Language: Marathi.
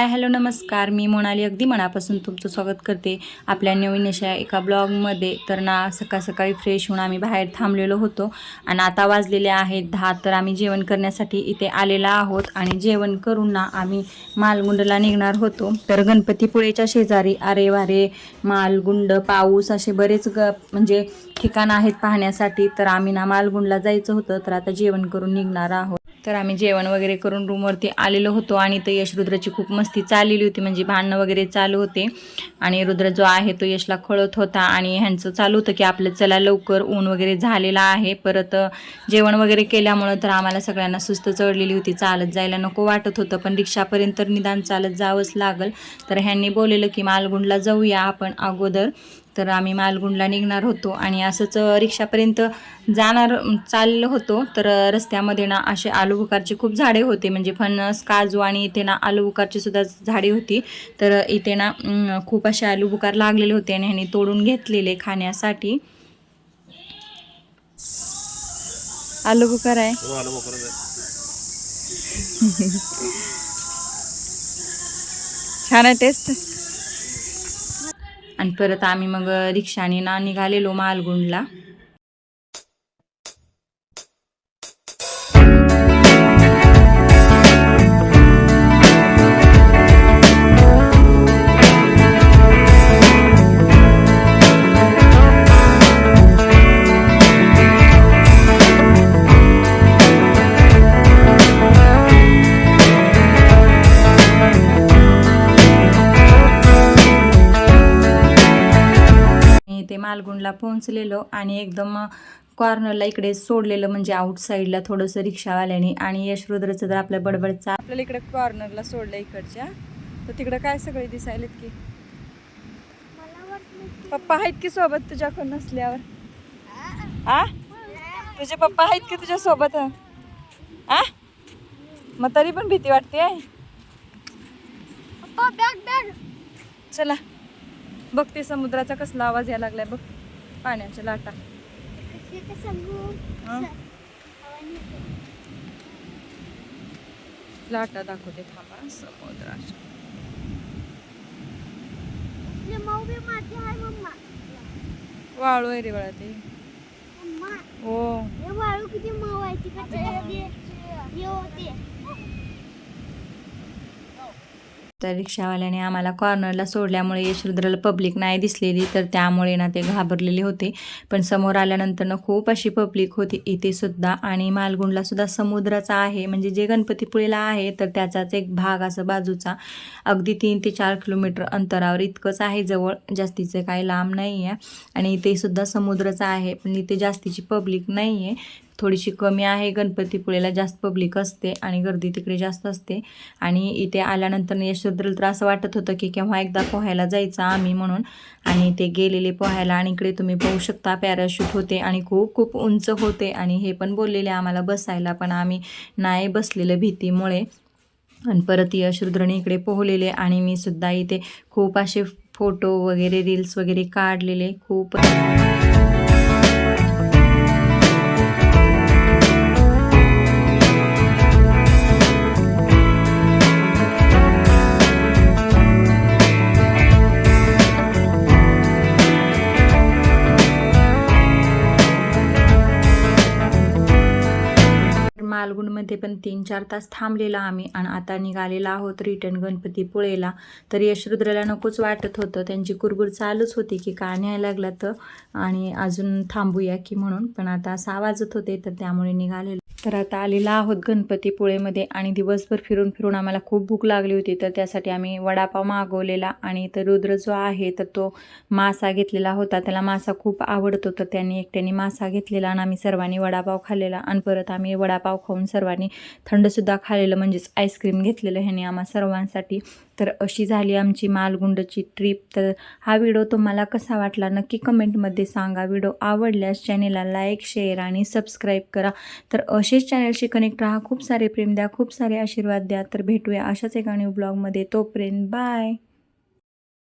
हॅलो नमस्कार. मी मोनाली अगदी मनापासून तुमचं स्वागत करते. आपल्या नवीन अशा एका ब्लॉगमध्ये. तर ना सकाळ सकाळी फ्रेश होऊन आम्ही बाहेर थांबलेलो होतो. आणि आता वाजलेले आहेत दहा तर आम्ही जेवण करण्यासाठी इथे आलेला आहोत. आणि जेवण करून ना आम्ही मालगुंडला निघणार होतो. तर गणपतीपुळेच्या शेजारी आरे वारे मालगुंड पाऊस असे बरेच ग म्हणजे ठिकाणं आहेत पाहण्यासाठी. तर आम्ही ना मालगुंडला जायचं होतं. तर आता जेवण करून निघणार आहोत. तर आम्ही जेवण वगैरे करून रूमवरती आलेलो होतो आणि ते यश रुद्राची खूप मस्ती चाललेली होती म्हणजे भांडणं वगैरे चालू होते. आणि रुद्र जो आहे तो यशला खळत होता आणि ह्यांचं चालू होतं की आपलं चला लवकर ऊन वगैरे झालेला आहे. परत जेवण वगैरे केल्यामुळं तर आम्हाला सगळ्यांना सुस्त चढलेली होती चालत जायला नको वाटत होतं पण रिक्षापर्यंत तर निदान चालत जावंच लागल. तर ह्यांनी बोललेलं की मालगुंडला जाऊया आपण अगोदर. तर आम्ही मालगुंडला निघणार होतो आणि असंच रिक्षापर्यंत जाणार चाललो होतो. तर रस्त्यामध्ये ना असे आलूबुकारचे खूप झाडे होते. म्हणजे फणस काजू आणि इथे ना आलूबुकारची सुद्धा झाडे होती. तर इथे ना खूप असे आलूबुकार लागलेले होते आणि ह्यांनी तोडून घेतलेले खाण्यासाठी. आलूबुकार आहे. छान आहे टेस्ट. आणि परत आम्ही मग रिक्षाने ना निघालेलो मालगुंडला. मी ते मालगुंडला पोहोचलेलो आणि एकदम कॉर्नरला इकडे सोडलेलं म्हणजे आउटसाईडला थोडंसं रिक्षावाल्याने आणि यशरुद्रचं तर आपल्या बडबडचा आपल्याला इकडे कॉर्नरला सोडलं इकडच्या. तर तिकडे काय सगळे दिसायलेत की? पप्पा आहेत की सोबत तुझ्या कोण नसल्यावर आ? तुझे पप्पा आहेत की तुझ्या सोबत? आ? मग तरी पण भीती वाटते चला. बघ ते समुद्राचा कसला आवाज यायला लागलाय बघ. पाण्याच्या लाटा? लाटा दाखवते थांबा. समुद्राच्या. वाळू आहे रे बाळा ते. हो. वाळू किती मऊ आहे तिकडे होते तर रिक्षावाल्याने आम्हाला कॉर्नरला सोडल्यामुळे यशरुद्राला पब्लिक नाही दिसलेली तर त्यामुळे ना ते घाबरलेले होते. पण समोर आल्यानंतर ना खूप अशी पब्लिक होती. इथे सुद्धा आणि मालगुंडला सुद्धा समुद्राचा आहे म्हणजे जे गणपतीपुळेला आहे तर त्याचाच एक भाग असं बाजूचा. अगदी तीन ते चार किलोमीटर अंतरावर इतकंच आहे जवळ जास्तीचं काही लांब नाही आहे आणि इथे सुद्धा समुद्रचा आहे पण इथे जास्तीची पब्लिक नाही आहे थोडीशी कमी आहे. गणपतीपुळेला जास्त पब्लिक असते आणि गर्दी तिकडे जास्त असते. आणि इथे आल्यानंतर यशोद्रला तर असं वाटत होतं की केव्हा एकदा पोहायला जायचं आम्ही म्हणून. आणि ते गेलेले पोहायला आणि इकडे तुम्ही पाहू शकता पॅराशूट होते आणि खूप खूप उंच होते. आणि हे पण बोललेले आम्हाला बसायला पण आम्ही नाही बसलेलं भीतीमुळे. आणि परत यशरुद्रने इकडे पोहलेले आणि मी सुद्धा इथे खूप असे फोटो वगैरे रील्स वगैरे काढलेले. खूप मालगुंडमध्ये पण तीन चार तास थांबलेला आम्ही आणि आता निघालेला आहोत रिटर्न गणपतीपुळेला तर यशरुद्रला नकोच वाटत होतं. त्यांची कुरबुर चालूच होती की का न्यायला लागला तर. आणि अजून थांबूया की म्हणून. पण आता सहा वाजत होते तर त्यामुळे निघालेलं. तर आता आलेला आहोत गणपतीपुळेमध्ये आणि दिवसभर फिरून फिरून आम्हाला खूप भूक लागली होती तर त्यासाठी आम्ही वडापाव मागवलेला आणि तर रुद्र जो आहे तर तो मासा घेतलेला होता. त्याला मासा खूप आवडतो तर त्यांनी एकट्याने मासा घेतलेला आणि आम्ही सर्वांनी वडापाव खाल्लेला आणि परत आम्ही वडापाव खाऊन सर्वांनी थंडसुद्धा खाल्लेलं म्हणजेच आईस्क्रीम घेतलेलं ह्याने आम्हा सर्वांसाठी. तर अशी झाली आमची मालगुंडची ट्रिप तर हा व्हिडिओ तुम्हाला कसा वाटला नक्की कमेंटमध्ये सांगा. व्हिडिओ आवडल्यास चॅनेलला लाईक शेअर आणि सबस्क्राईब करा. तर असे असेच चॅनलशी कनेक्ट राहा. खूप सारे प्रेम द्या खूप सारे आशीर्वाद द्या. तर भेटूया अशाच एका न्यू ब्लॉगमध्ये तोपर्यंत बाय